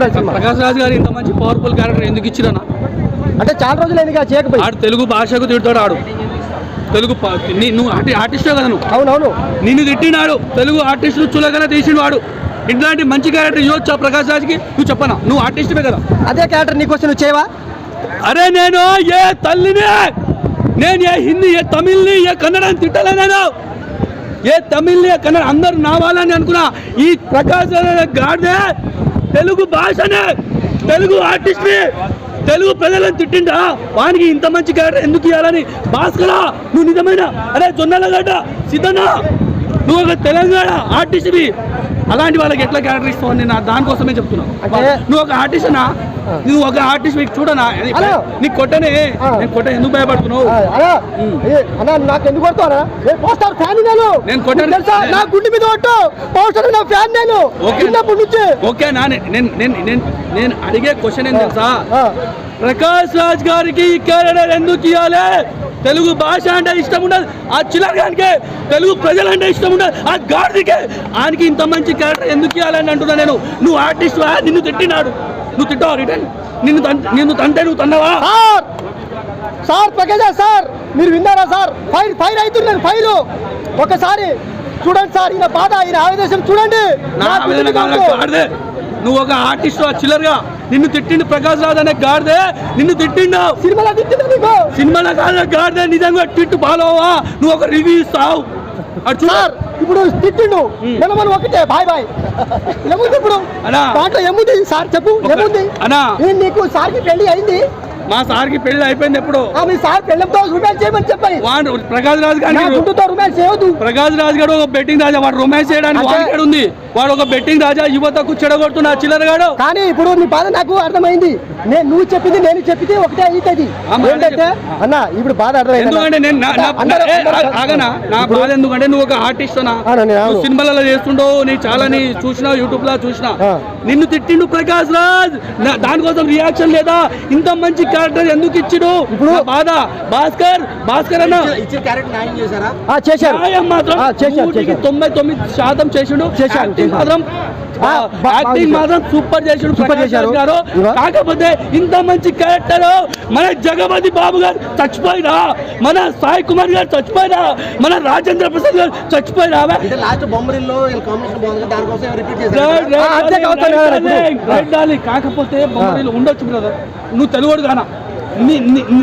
ప్రకాష్ రాజ్ గారు ఇంత మంచి పవర్ఫుల్ క్యారెక్టర్ ఎందుకు ఇచ్చిరనా అంటే చాలా రోజులు ఎందుకు చేయకపోయి ఆడు తెలుగు భాషకు తిడతాడు ఆడు. తెలుగు నువ్వు ఆర్టి ఆర్టిస్టే కదా నువ్వు. అవునవును. నిన్ను తిట్టినాడు. తెలుగు ఆర్టిస్టులు చులకన తీసిండు వాడు. ఇట్లాంటి మంచి క్యారెక్టర్ ఇవ్వచ్చా ప్రకాష్ రాజ్కి? నువ్వు చెప్పనా? నువ్వు ఆర్టిస్ట్వే కదా. అదే క్యారెక్టర్ నీకు వస్తే నువ్వు చేయవా? అరే నేను ఏ తల్లిని నేను ఏ హిందీ ఏ తమిళ్ని ఏ కన్నడని తిట్టలే నేను. ఏ తమిళ్ని ఏ కన్నడ అందరు నా వాళ్ళని అనుకున్నా. ఈ ప్రకాశ్ గాడిదే. తెలుగు భాషనే తెలుగు ఆర్టిస్ట్ని తెలుగు ప్రజలను తిట్టిండా వానికి ఇంత మంచి క్యారెక్టర్ ఎందుకు ఇవ్వాలని భాస్కరా నువ్వు నిజమైన అరే జొన్నలగడ్డ సిద్ధనా నువ్వు ఒక తెలంగాణ ఆర్టిస్ట్వి. అలాంటి వాళ్ళకి ఎట్లా క్యారెక్టర్ ఇస్తావు నేను దానికోసమే చెప్తున్నాను. అంటే- నువ్వు ఒక ఆర్టిస్టనా నువ్వు ఒక ఆర్టిస్ట్ మీకు చూడనా. నీకు కొట్టనే. నేను కొట్ట ఎందుకు భయపడుతున్నావు? అన్నా నాకు ఎందుకు కొడతావా పోస్టర్ ఫ్యాన్ నేను. నేను కొట్టాను. తెలుసా? నా గుండె మీద కొట్టు. పోస్టర్ నా ఫ్యాన్ నేను. ఓకే. చిన్నప్పటి నుంచి. ఓకే నా నేను నేను నేను నేను అడిగే క్వశ్చన్ ఏం తెలుసా? ప్రకాష్ రాజ్ గారికి ఈ క్యారెక్టర్ ఎందుకు ఇవ్వాలి తెలుగు భాష అంటే ఇష్టం ఉండదు. ఆ చిల్లర గానికి తెలుగు ప్రజలంటే ఇష్టం ఉండదు. ఆ గాడిదికే ఆయనకి ఇంత మంచి క్యారెక్టర్ ఎందుకు ఇవ్వాలని అంటున్నా నేను. నువ్వు ఆర్టిస్ట్ నిన్ను తిట్టినాడు. నువ్వు తిట్టావు రిటర్న్ నిన్ను నిన్ను తంటే నువ్వు తన్నావా? సార్! Sir sir! మీరు విన్నారా సార్? ఫైర్ ఫైర్ అవుతున్నాను ఫైర్ ఒకసారి చూడండి సార్ ఈయన బాధ ఈయన ఆవేదం చూడండి. నువ్వు ఒక ఆర్టిస్ట్ చిల్లరగా నిన్ను తిట్టిండు ప్రకాష్ రాజ్ అనే గాడిదే. నిన్ను తిట్టిండు సినిమాలో తిట్టిందా నీకు? సినిమాలో కాదు గాడిదే. నిజంగా ట్విట్ బాలోవా నువ్వు ఒక రివ్యూ ఇస్తావు. సార్ ఇప్పుడు తిట్టిండు. మనం ఒకటే. Bye bye. ఏముంది ఇప్పుడు. దాంట్లో ఏముంది? సార్ చెప్పు. ఏముంది? అన్నా. నేను నీకు? సార్కి పెళ్ళి అయింది? మా సార్కి పెళ్ళి అయిపోయింది ఎప్పుడు? మీ సార్ పెళ్ళంతో రొమాన్స్ చేయమని చెప్పాయి వాడు ప్రకాష్ రాజ్ గుండుతో రొమాన్స్ చేయొద్దు. ప్రకాష్ రాజ్ గారు ఒక బెట్టింగ్ రాజా. వాడు రొమాన్స్ చేయడానికి వాడికాడు ఉంది వాడు ఒక బెట్టింగ్ రాజా యువతకు చెడగొడుతున్న చిల్లరగాడు. కానీ ఇప్పుడు నీ బాధ నాకు అర్థమైంది. నేను నువ్వు చెప్పింది నేను చెప్పింది ఒకటే అవుతుంది ఏంటంటే చెప్పు. అన్న ఇప్పుడు బాధ అర్థమైంది ఎందుకంటే నేను ఆగనా? నా బాధ ఎందుకంటే నువ్వు ఒక ఆర్టిస్ట్ సినిమాలలో చేస్తుండవు నీ చాలా నీ చూసినా యూట్యూబ్లో చూసినా. నిన్ను తిట్టిండు ప్రకాష్ రాజ్. నా- దానికోసం రియాక్షన్ లేదా? ఇంత మంచి క్యారెక్టర్ ఎందుకు ఇచ్చిడు? ఇప్పుడు- బాధ. భాస్కర్ భాస్కర్ అన్న. చేశారా. తొంభై తొమ్మిది శాతం చేసిండు. చేశారు. మాత్రం యాక్టింగ్ మాత్రం సూపర్ చేసిండు సూపర్ చేశారు. కాకపోతే ఇంత మంచి క్యారెక్టర్ మన జగపతి బాబు గారు చచ్చిపోయినా మన సాయి కుమార్ గారు చచ్చిపోయినా మన రాజేంద్ర ప్రసాద్ గారు చచ్చిపోయినా. కాకపోతే బొమ్మరీలు ఉండొచ్చు బ్రదర్ నువ్వు తెలుగుడు కానా?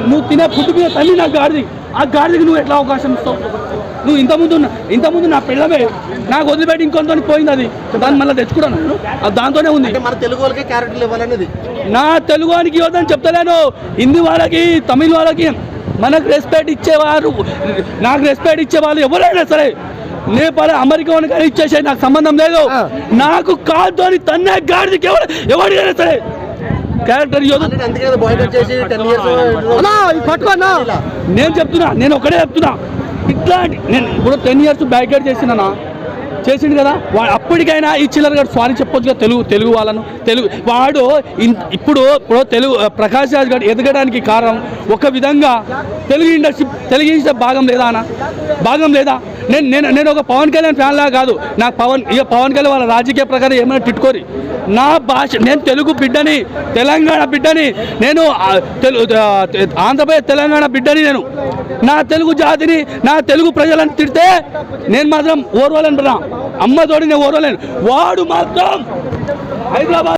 నువ్వు తినే ఫుడ్ మీద తల్లి నాకు గాడిది. ఆ గాడిదికి నువ్వు ఎట్లా అవకాశం ఇస్తావు? నువ్వు ఇంతకుముందు ఉన్న- ఇంతకుముందు నా పిల్లమే నాకు వదిలిపెట్టి ఇంకొంత పోయింది అది దాన్ని మళ్ళీ తెచ్చుకున్నాను నేను. అది దాంతోనే ఉంది. అంటే మన తెలుగు వాళ్ళకి క్యారెక్టర్లు ఇవ్వాలనేది? నా తెలుగు వానికి ఇవ్వదని చెప్తలేను. హిందీ వాళ్ళకి తమిళ వాళ్ళకి మనకు రెస్పెక్ట్ ఇచ్చేవారు నాకు రెస్పెక్ట్ ఇచ్చేవాళ్ళు ఎవరైనా సరే నేపాల్ అమెరికా వానికి ఇచ్చేసే నాకు సంబంధం లేదు. నాకు కాల్తోని తన్నే గాడికి ఎవరు ఎవరికైనా సరే క్యారెక్టర్ నేను చెప్తున్నా నేను ఒకటే చెప్తున్నా. ఇట్లాంటి నేను ఇప్పుడు టెన్ ఇయర్స్ బ్యాక్ చేసినా చేసిండు కదా? వాడు అప్పటికైనా ఈ చిల్లర గారు సారీ చెప్పొచ్చు కదా తెలుగు తెలుగు వాళ్ళను తెలుగు వాడు ఇన్- ఇప్పుడు ఇప్పుడు తెలుగు ప్రకాష్ రాజ్ గారు ఎదగడానికి కారణం ఒక విధంగా తెలుగు ఇండస్ట్రీ తెలుగు ఇండస్ట్రీ భాగం లేదా అన్న? భాగం లేదా? నేను నేను నేను ఒక పవన్ కళ్యాణ్ ఫ్యాన్ లాగా కాదు. నాకు పవన్ ఇక పవన్ కళ్యాణ్ వాళ్ళ రాజకీయ ప్రకారం ఏమైనా తిట్టుకోరి నా భాష నేను తెలుగు బిడ్డని తెలంగాణ బిడ్డని నేను తెలు ఆంధ్రప్రదేశ్ తెలంగాణ బిడ్డని నేను. నా తెలుగు జాతిని నా తెలుగు ప్రజలను తిడితే నేను మాత్రం ఓర్వలేను అమ్మతోడి నేను ఓర్వలేను. వాడు మాత్రం హైదరాబాద్